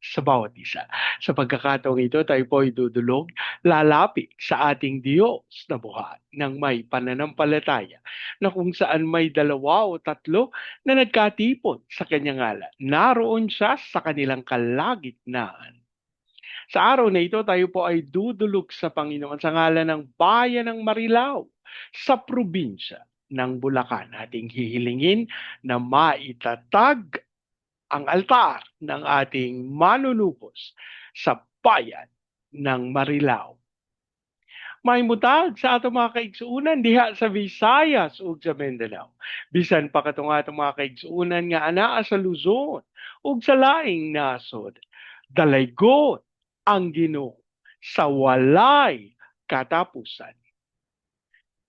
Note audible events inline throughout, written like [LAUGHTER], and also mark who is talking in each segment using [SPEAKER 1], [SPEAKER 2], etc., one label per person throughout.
[SPEAKER 1] sa bawat isa. Sa pagkakataong ito, tayo po ay dudulog, lalapit sa ating Diyos na buhay ng may pananampalataya na kung saan may dalawa o tatlo na nagkatipon sa kanyang ngalan. Naroon siya sa kanilang kalagitnaan. Sa araw na ito, tayo po ay dudulog sa Panginoon sa ngalan ng bayan ng Marilao sa probinsya ng Bulacan. Ating hihilingin na maitatag ang altar ng ating manunupos sa bayan ng Marilao. May sa atong mga kaigsuunan diha sa Visayas ug sa Mindanao. Bisan pa katong atong mga kaigsuunan nga anaa sa Luzon ug sa laing nasod. Dalaygon ang Ginoo sa walay katapusan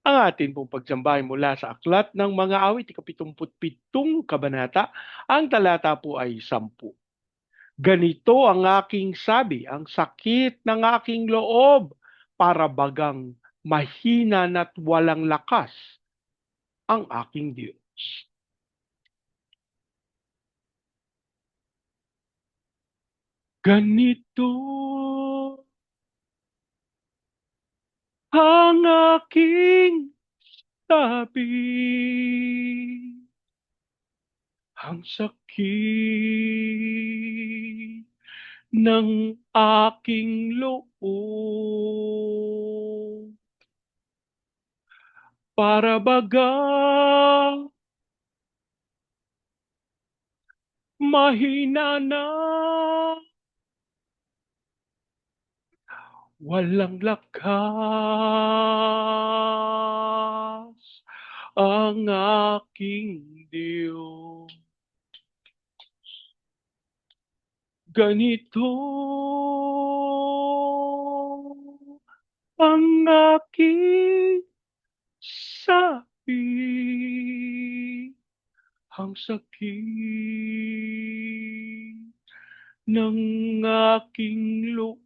[SPEAKER 1] ang atin pong pagsambahay mula sa aklat ng mga awit, ikapitumputpitong kabanata, ang talata po ay sampu. Ganito ang aking sabi, ang sakit ng aking loob, para bagang mahina at walang lakas ang aking Diyos. Ganito ang aking sabi. Ang sakit ng aking loob. Para baga mahina na Walang lakas ang aking Diyos. Ganito ang aking sabi. Ang sakit ng aking loob.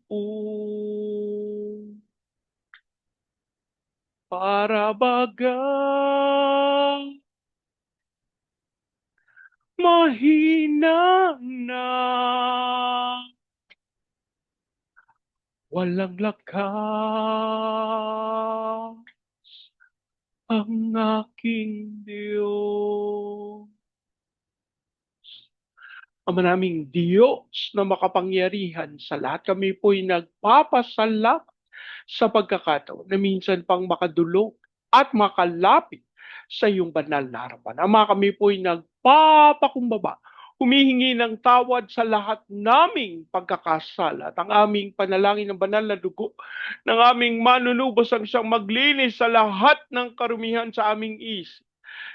[SPEAKER 1] Para bagang mahina na walang lakas ang aking Diyos. Ama naming Diyos na makapangyarihan sa lahat. Kami po'y nagpapasalamat sa pagkakataon na minsan pang makadulog at makalapit sa iyong banal na harapan. Ama kami po'y nagpapakumbaba, humihingi ng tawad sa lahat naming pagkakasala at ang aming panalangin ng banal na dugo ng aming manunubos ang siyang maglinis sa lahat ng karumihan sa aming isip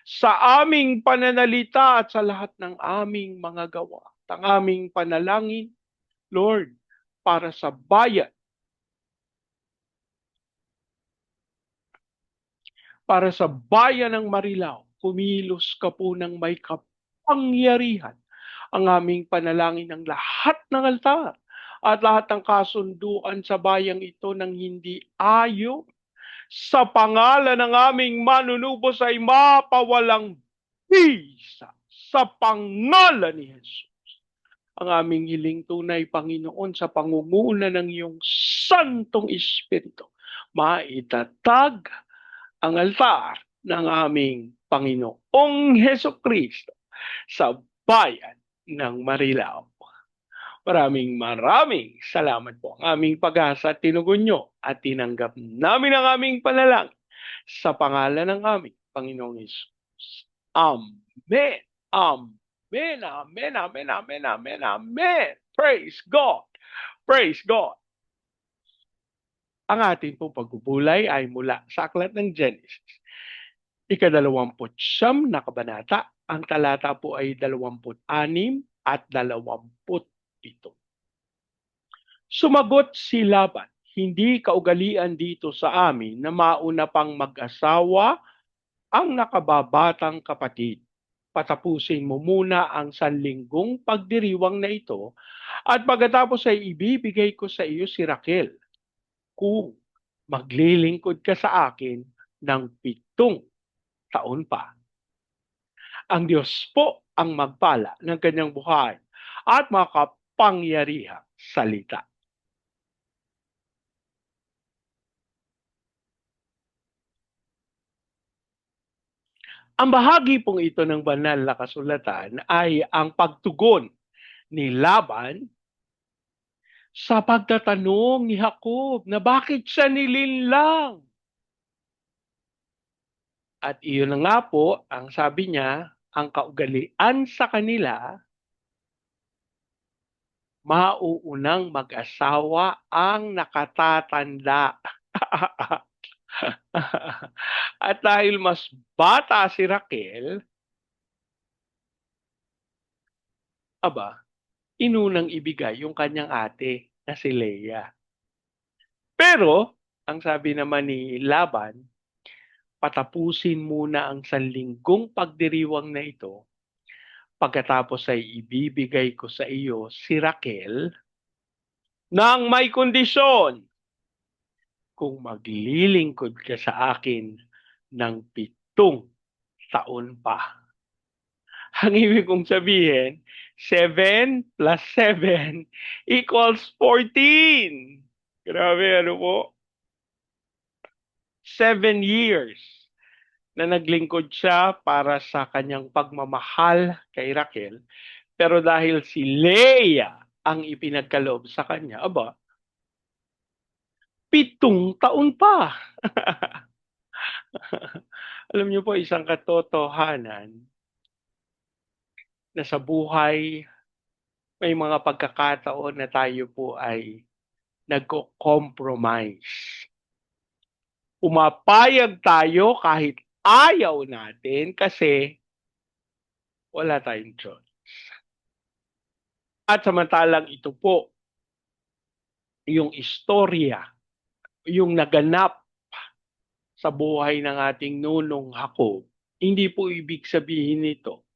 [SPEAKER 1] sa aming pananalita at sa lahat ng aming mga gawa. At ang aming panalangin, Lord, para sa bayan, para sa bayan ng Marilao, kumilos ka po ng may kapangyarihan ang aming panalangin ng lahat ng altar at lahat ng kasunduan sa bayang ito ng hindi ayo sa pangalan ng aming manunubos ay mapawalang bisa sa pangalan ni Jesus. Ang aming hiling tunay, Panginoon, sa pangunguna ng iyong Santong Espiritu, maitatag ang altar ng aming Panginoong Heso Kristo sa bayan ng Marilao. Maraming maraming salamat po ang aming pag-asa tinugon nyo at tinanggap namin ang aming panalangin sa pangalan ng aming Panginoong Isus. Amen. Amen. Amen. Amen. Amen. Amen. Amen. Praise God. Praise God. Ang ating pong pagbubulay ay mula sa aklat ng Genesis. Ikadalawamput siyam na kabanata. Ang talata po ay dalawamput anim at dalawamput ito. Sumagot si Laban, hindi kaugalian dito sa amin na mauna pang mag-asawa ang nakababatang kapatid. patapusin mo muna ang sanlinggong pagdiriwang na ito at pagkatapos ay ibibigay ko sa iyo si Raquel kung maglilingkod ka sa akin ng pitong taon pa. Ang Diyos po ang magpala ng kanyang buhay at makapangyarihang salita. Ang bahagi pong ito ng banal na kasulatan ay ang pagtugon ni Laban sa pagtatanong ni Jacob na bakit siya nilinlang. At iyon na nga po, ang sabi niya, ang kaugalian sa kanila, mauunang mag-asawa ang nakatatanda. [LAUGHS] At dahil mas bata si Raquel, aba, inunang ibigay yung kanyang ate na si Leia. Pero, ang sabi naman ni Laban, patapusin muna ang sanlinggong pagdiriwang na ito, pagkatapos ay ibibigay ko sa iyo si Raquel nang may kondisyon kung maglilingkod ka sa akin ng pitong taon pa. Ang ibig kong sabihin, 7 plus 7 [LAUGHS] equals 14. Grabe, ano po? 7 years na naglingkod siya para sa kanyang pagmamahal kay Raquel. Pero dahil si Leia ang ipinagkaloob sa kanya, aba, pitong taon pa. [LAUGHS] Alam niyo po, isang katotohanan na sa buhay may mga pagkakataon na tayo po ay nagko-compromise. Umapayag tayo kahit ayaw natin kasi wala tayong choice. At samantalang ito po, yung istorya, yung naganap sa buhay ng ating nunong Jacob, hindi po ibig sabihin nito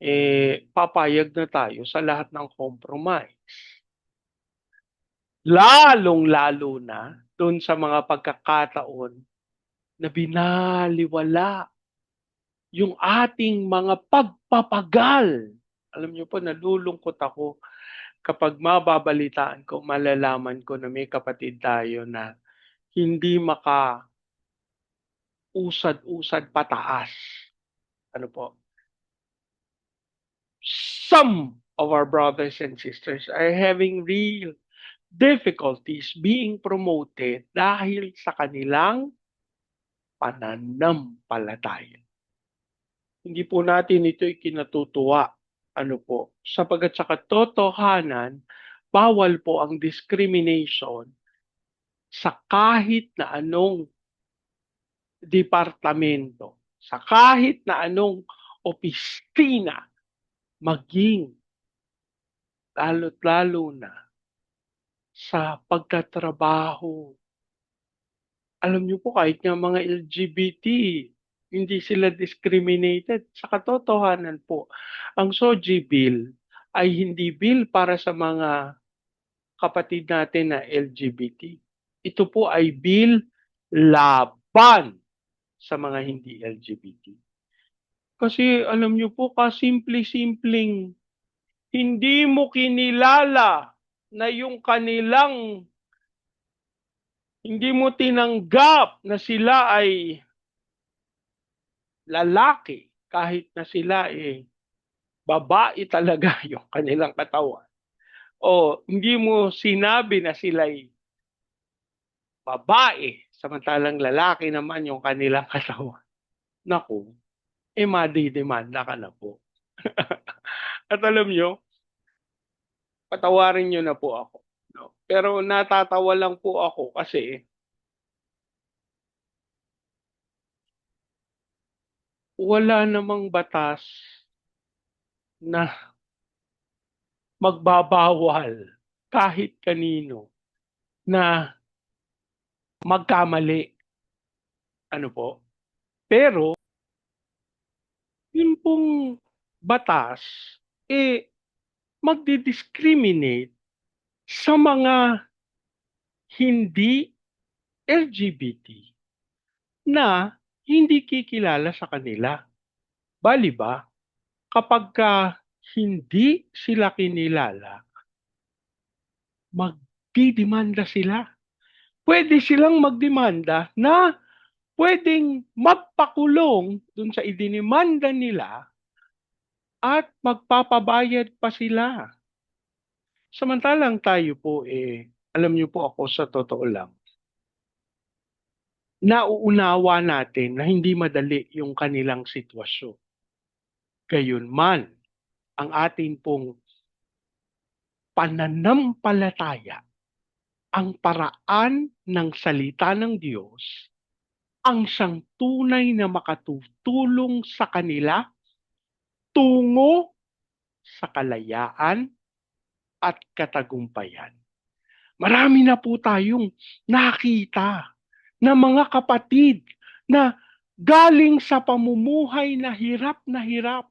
[SPEAKER 1] eh, papayag na tayo sa lahat ng compromise. Lalong-lalo na doon sa mga pagkakataon na binaliwala yung ating mga pagpapagal. Alam niyo po, nalulungkot ako kapag mababalitaan ko, malalaman ko na may kapatid tayo na hindi maka usad-usad pataas. Ano po? some of our brothers and sisters are having real difficulties being promoted dahil sa kanilang pananampalataya. Hindi po natin ito ikinatutuwa. Ano po? Sapagat sa katotohanan, bawal po ang discrimination sa kahit na anong departamento, sa kahit na anong opisina maging lalo't lalo na sa pagtatrabaho. Alam niyo po kahit nga mga LGBT, hindi sila discriminated. Sa katotohanan po, ang SOGI bill ay hindi bill para sa mga kapatid natin na LGBT. Ito po ay bill laban sa mga hindi LGBT. Kasi alam niyo po, kasimple-simpleng hindi mo kinilala na yung kanilang hindi mo tinanggap na sila ay lalaki kahit na sila eh babae talaga [LAUGHS] yung kanilang katawan. O hindi mo sinabi na sila ay babae samantalang lalaki naman yung kanilang [LAUGHS] katawan. Naku, eh madidemanda ka na po. [LAUGHS] At alam nyo, patawarin nyo na po ako. Pero natatawa lang po ako kasi wala namang batas na magbabawal kahit kanino na magkamali. Ano po? Pero yun po pong batas eh magdi-discriminate sa mga hindi LGBT na hindi kikilala sa kanila. Bali ba, kapag ka hindi sila kinilala, magdidemanda sila. Pwede silang magdemanda na pwedeng magpakulong dun sa idinimanda nila at magpapabayad pa sila. Samantalang tayo po eh, alam niyo po ako sa totoo lang, nauunawa natin na hindi madali yung kanilang sitwasyon. Gayunman, ang atin pong pananampalataya, ang paraan ng salita ng Diyos, ang siyang tunay na makatutulong sa kanila tungo sa kalayaan at katagumpayan. Marami na po tayong nakita na mga kapatid na galing sa pamumuhay na hirap na hirap.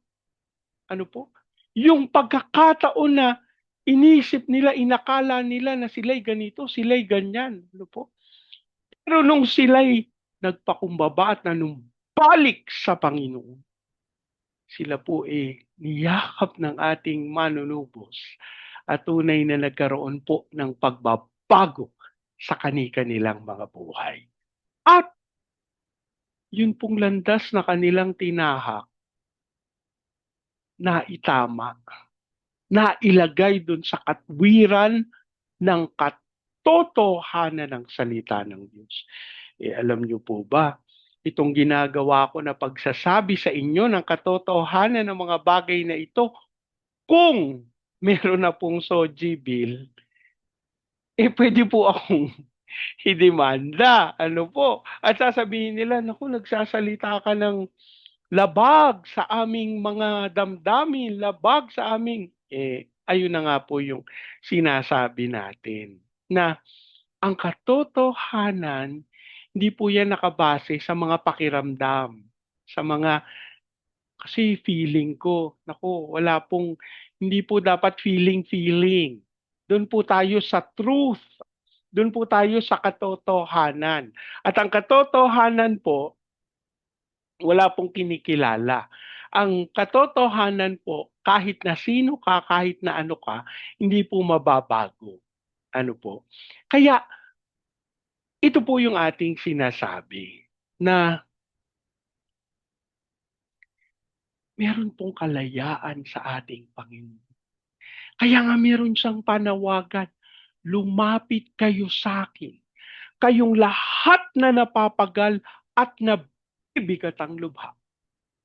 [SPEAKER 1] Ano po? Yung pagkakataon na inisip nila, inakala nila na sila'y ganito, sila'y ganyan. Ano po? Pero nung sila'y nagpakumbaba at nanumbalik sa Panginoon, sila po eh niyakap ng ating manunubos at tunay na nagkaroon po ng pagbabago sa kani-kanilang mga buhay. At yun pong landas na kanilang tinahak na itama, na ilagay dun sa katwiran ng katotohanan ng salita ng Diyos. Eh, alam niyo po ba, itong ginagawa ko na pagsasabi sa inyo ng katotohanan ng mga bagay na ito, kung [LAUGHS] meron na pong Soji bill, eh pwede po akong [LAUGHS] idemanda. Ano po? At sasabihin nila, naku, nagsasalita ka ng labag sa aming mga damdamin, labag sa aming, eh, ayun na nga po yung sinasabi natin. Na ang katotohanan, hindi po yan nakabase sa mga pakiramdam, sa mga kasi feeling ko, nako, wala pong, hindi po dapat feeling-feeling. Doon po tayo sa truth. Doon po tayo sa katotohanan. At ang katotohanan po, wala pong kinikilala. Ang katotohanan po, kahit na sino ka, kahit na ano ka, hindi po mababago. Ano po? Kaya, ito po yung ating sinasabi na meron pong kalayaan sa ating Panginoon. Kaya nga meron siyang panawagan, lumapit kayo sa akin. Kayong lahat na napapagal at nabibigat ang lubha.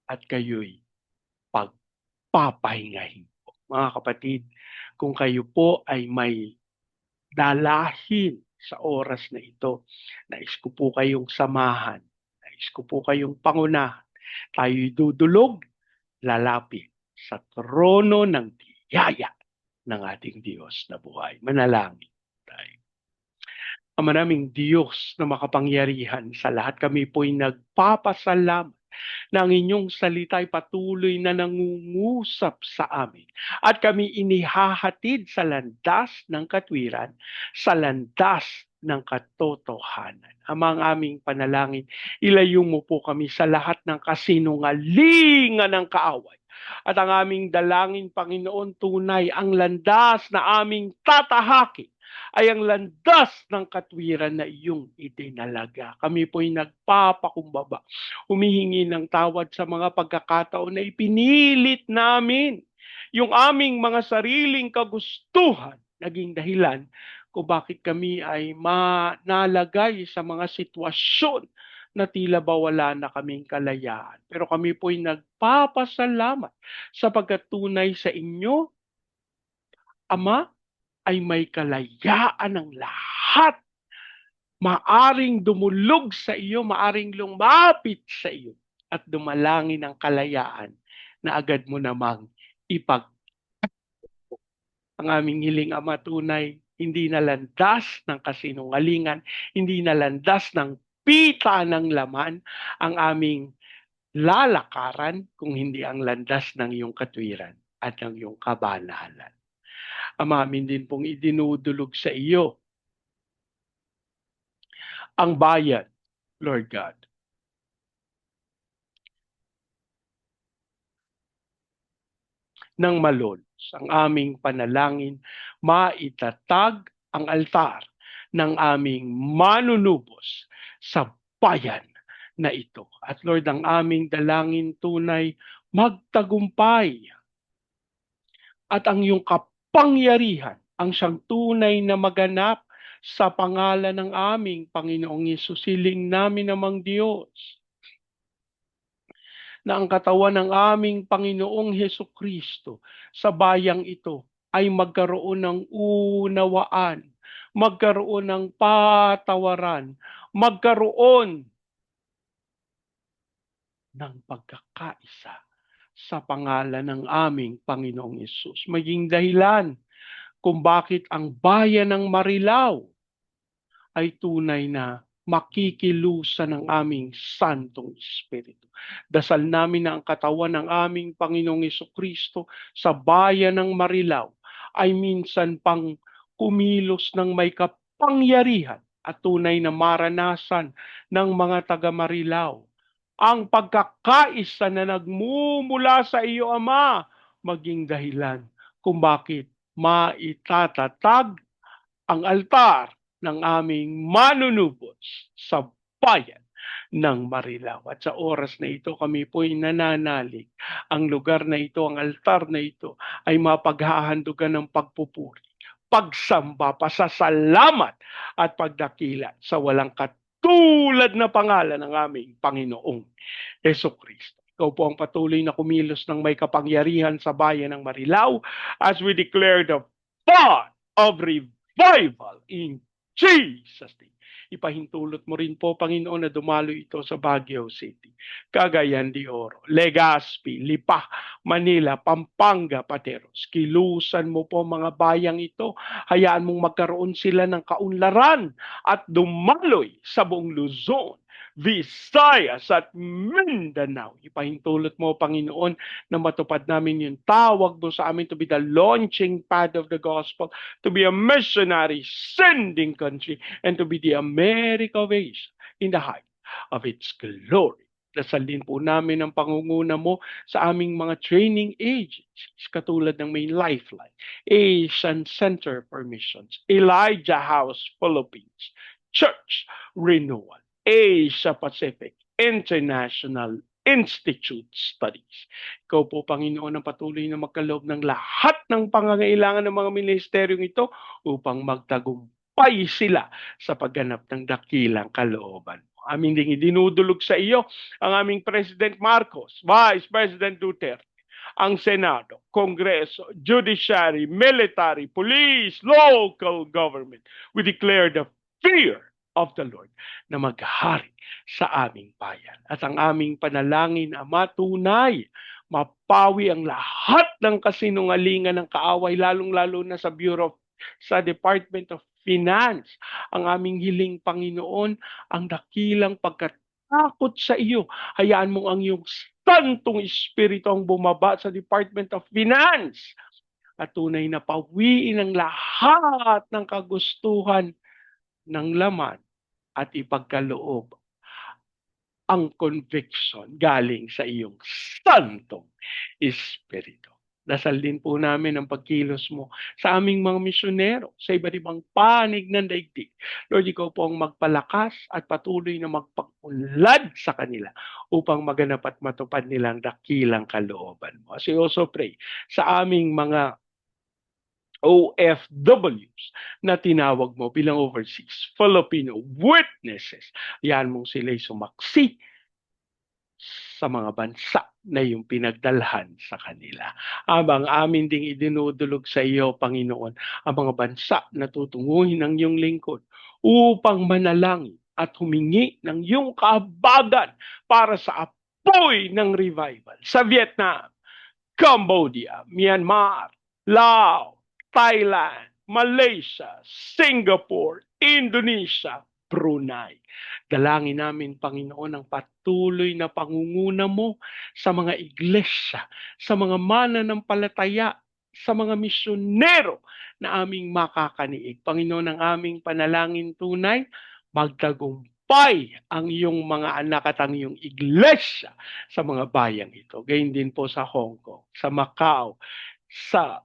[SPEAKER 1] At kayo'y pagpapahingahin po. Mga kapatid, kung kayo po ay may dalahin sa oras na ito, nais ko po kayong samahan, nais ko po kayong pangunahan, tayo'y dudulog lalapit sa trono ng biyaya ng ating Diyos na buhay. Manalangin tayo. Ang maraming Diyos na makapangyarihan sa lahat kami po'y nagpapasalamat na ang inyong salita ay patuloy na nangungusap sa amin at kami inihahatid sa landas ng katwiran, sa landas ng katotohanan. Amang aming panalangin, ilayo mo po kami sa lahat ng kasinungalingan ng kaaway. At ang aming dalangin, Panginoon, tunay ang landas na aming tatahakin ay ang landas ng katwiran na iyong itinalaga. Kami po'y nagpapakumbaba, humihingi ng tawad sa mga pagkakataon na ipinilit namin yung aming mga sariling kagustuhan naging dahilan kung bakit kami ay manalagay sa mga sitwasyon na tila ba wala na kaming kalayaan. Pero kami po'y nagpapasalamat sa pagkatunay sa inyo, Ama, ay may kalayaan ng lahat. Maaring dumulog sa iyo, maaring lumapit sa iyo at dumalangin ng kalayaan na agad mo namang ipag ang aming hiling ama tunay hindi nalandas ng kasinungalingan, hindi nalandas ng pita ng laman ang aming lalakaran kung hindi ang landas ng iyong katwiran at ng iyong kabanalan. Amamin din pong idinudulog sa iyo ang bayan, Lord God. ng malolos ang aming panalangin, maitatag ang altar ng aming manunubos sa bayan na ito. At Lord, ang aming dalangin tunay magtagumpay. At ang iyong kapangyarihan ang siyang tunay na maganap sa pangalan ng aming Panginoong Yesus. Siling namin namang Diyos na ang katawan ng aming Panginoong Heso Kristo sa bayang ito ay magkaroon ng unawaan, magkaroon ng patawaran, magkaroon ng pagkakaisa sa pangalan ng aming Panginoong Isus. Maging dahilan kung bakit ang bayan ng Marilao ay tunay na makikilusan ng aming Santong Espiritu. Dasal namin na ang katawan ng aming Panginoong Kristo sa bayan ng Marilao ay minsan pang kumilos ng may kapangyarihan at tunay na maranasan ng mga taga Marilao ang pagkakaisa na nagmumula sa iyo, Ama, maging dahilan kung bakit maitatatag ang altar ng aming manunubos sa bayan ng Marilao. At sa oras na ito, kami po'y nananalig. Ang lugar na ito, ang altar na ito, ay mapaghahandugan ng pagpupuri, pagsamba, pasasalamat at pagdakila sa walang kat tulad na pangalan ng aming Panginoong Yeso Kristo. Ikaw po ang patuloy na kumilos ng may kapangyarihan sa bayan ng Marilao as we declare the part of revival in Jesus' name. Ipahintulot mo rin po, Panginoon, na dumalo ito sa Baguio City, Cagayan de Oro, Legazpi, Lipa, Manila, Pampanga, Pateros. Kilusan mo po mga bayang ito. Hayaan mong magkaroon sila ng kaunlaran at dumaloy sa buong Luzon Visayas at Mindanao. Ipahintulot mo, Panginoon, na matupad namin yung tawag mo sa amin to be the launching pad of the gospel, to be a missionary sending country, and to be the America of Asia in the height of its glory. Dasal din po namin ang pangunguna mo sa aming mga training agencies katulad ng may Lifeline, Asian Center for Missions, Elijah House Philippines, Church Renewal, Asia Pacific International Institute Studies. Ikaw po, Panginoon, ang patuloy na magkaloob ng lahat ng pangangailangan ng mga ministeryong ito upang magtagumpay sila sa pagganap ng dakilang kalooban. Aming ding idinudulog sa iyo ang aming President Marcos, Vice President Duterte, ang Senado, Kongreso, Judiciary, Military, Police, Local Government. We declare the fear of the Lord na maghari sa aming bayan. At ang aming panalangin, Ama, tunay, mapawi ang lahat ng kasinungalingan ng kaaway, lalong-lalo na sa Bureau, sa Department of Finance. Ang aming hiling, Panginoon, ang dakilang pagkatakot sa iyo. Hayaan mo ang iyong santong espiritu ang bumaba sa Department of Finance at tunay na pawiin ang lahat ng kagustuhan ng laman at ipagkaloob ang conviction galing sa iyong santong espiritu. Dasal din po namin ang pagkilos mo sa aming mga misyonero sa iba't ibang panig ng daigdig. Lord, ikaw po ang magpalakas at patuloy na magpakunlad sa kanila upang maganap at matupad nilang dakilang kalooban mo. As we also pray sa aming mga OFWs na tinawag mo bilang overseas Filipino witnesses. Yan mong sila'y sumaksi sa mga bansa na yung pinagdalhan sa kanila. Abang amin ding idinudulog sa iyo, Panginoon, ang mga bansa na tutunguhin ng iyong lingkod upang manalangin at humingi ng iyong kaabagan para sa apoy ng revival sa Vietnam, Cambodia, Myanmar, Laos, Thailand, Malaysia, Singapore, Indonesia, Brunei. Dalangin namin, Panginoon, ang patuloy na pangunguna mo sa mga iglesia, sa mga mananampalataya, sa mga misyonero na aming makakaniig. Panginoon, ang aming panalangin tunay, magtagumpay ang iyong mga anak at ang iyong iglesia sa mga bayang ito. Gayun din po sa Hong Kong, sa Macau, sa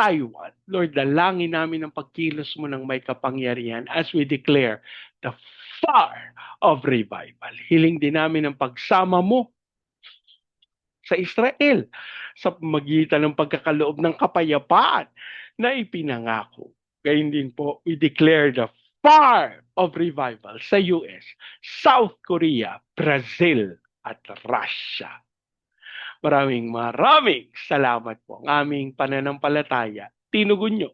[SPEAKER 1] Taiwan. Lord, dalangin namin ang pagkilos mo ng may kapangyarihan as we declare the fire of revival. Hiling din namin ang pagsama mo sa Israel sa magitan ng pagkakaloob ng kapayapaan na ipinangako. Gayun din po, we declare the fire of revival sa US, South Korea, Brazil, at Russia. Maraming maraming salamat po ang aming pananampalataya. Tinugon nyo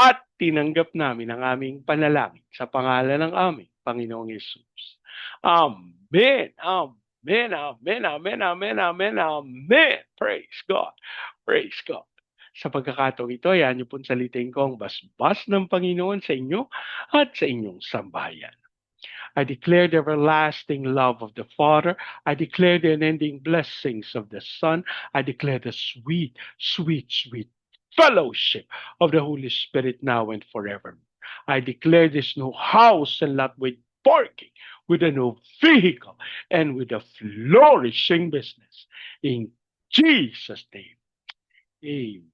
[SPEAKER 1] at tinanggap namin ang aming panalangin sa pangalan ng aming Panginoong Yesus. Amen. Amen. Amen. Amen. Amen. Amen. Amen. Praise God. Praise God. Sa pagkakataong ito, ayan niyo pong salitin ko ang basbas ng Panginoon sa inyo at sa inyong sambayan. I declare the everlasting love of the Father. I declare the unending blessings of the Son. I declare the sweet, sweet, sweet fellowship of the Holy Spirit now and forever. I declare this new house and lot with parking, with a new vehicle, and with a flourishing business. In Jesus' name. Amen.